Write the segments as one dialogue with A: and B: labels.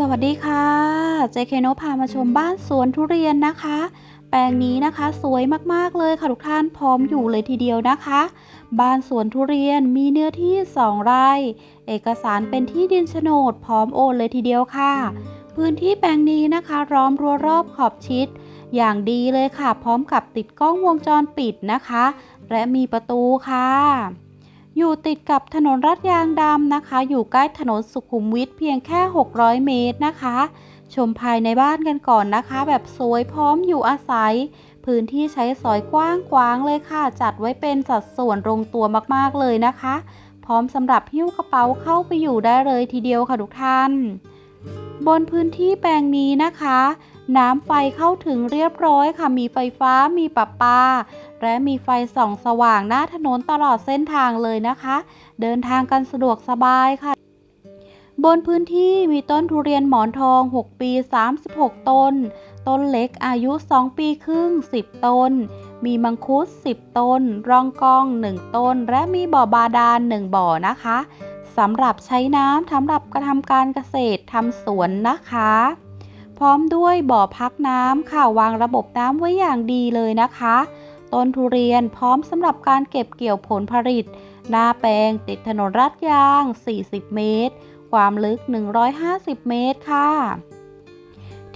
A: สวัสดีค่ะเจเคโนพามาชมบ้านสวนทุเรียนนะคะ แปลงนี้นะคะสวยมากๆเลยค่ะทุกท่านพร้อมอยู่เลยทีเดียวนะคะ บ้านสวนทุเรียนมีเนื้อที่ 2 ไร่ เอกสารเป็นที่ดินโฉนดพร้อมโอนเลยทีเดียวค่ะ พื้นที่แปลงนี้นะคะล้อมรั้วรอบขอบชิด อย่างดีเลยค่ะ พร้อมกับติดกล้องวงจรปิดนะคะ และมีประตูค่ะ อยู่ติดกับถนนรัดยางดำนะคะ อยู่ใกล้ถนนสุขุมวิทเพียงแค่ 600 เมตรนะคะ ชมภายในบ้านกันก่อนนะคะ แบบสวยพร้อมอยู่อาศัย พื้นที่ใช้สอยกว้างขวางเลยค่ะ จัดไว้เป็นสัดส่วนลงตัวมากๆเลยนะคะ พร้อมสำหรับหิ้วกระเป๋าเข้าไปอยู่ได้เลยทีเดียวค่ะทุกท่าน บนพื้นที่แปลงนี้นะคะ น้ำไฟเข้าถึงเรียบร้อยค่ะ มีไฟฟ้ามีประปา และมีไฟส่องสว่างหน้าถนนตลอดเส้นทางเลยนะคะ เดินทางกันสะดวกสบายค่ะ บนพื้นที่มีต้นทุเรียนหมอนทอง 6 ปี 36 ต้น ต้นเล็กอายุ 2 ปีครึ่ง 10 ต้น มีมังคุด 10 ต้นรองกอง 1 ต้น และมีบ่อบาดาล 1 บ่อนะคะสำหรับใช้น้ำสำหรับกระทำการเกษตรทำสวนนะคะ พร้อมด้วยบ่อพักน้ำค่ะวางระบบน้ำไว้อย่างดีเลยนะคะ ต้นทุเรียนพร้อมสำหรับการเก็บเกี่ยวผลผลิต หน้าแปลงติดถนนรัดยาง 40 เมตร ความลึก 150 เมตรค่ะ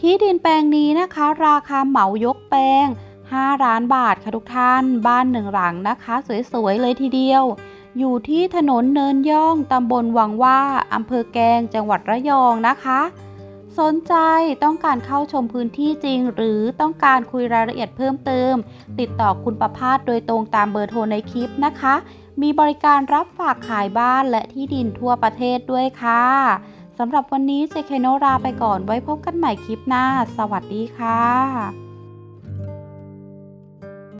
A: ที่ดินแปลงนี้นะคะ ราคาเหมายกแปลง 5 ล้านบาทค่ะทุกท่าน บ้านหนึ่งหลังนะคะ สวยๆเลยทีเดียว อยู่ที่ถนนเนินย่องตำบลวังว่าอำเภอแกงจังหวัดระยองนะคะ สนใจต้องการเข้าชมพื้นที่จริง หรือต้องการคุยรายละเอียดเพิ่มเติม ติดต่อคุณประพาสโดยตรงตามเบอร์โทรในคลิปนะคะ มีบริการรับฝากขายบ้านและที่ดินทั่วประเทศด้วยค่ะสำหรับวันนี้เจเคโนราไปก่อนไว้พบกันใหม่คลิปหน้า สวัสดีค่ะ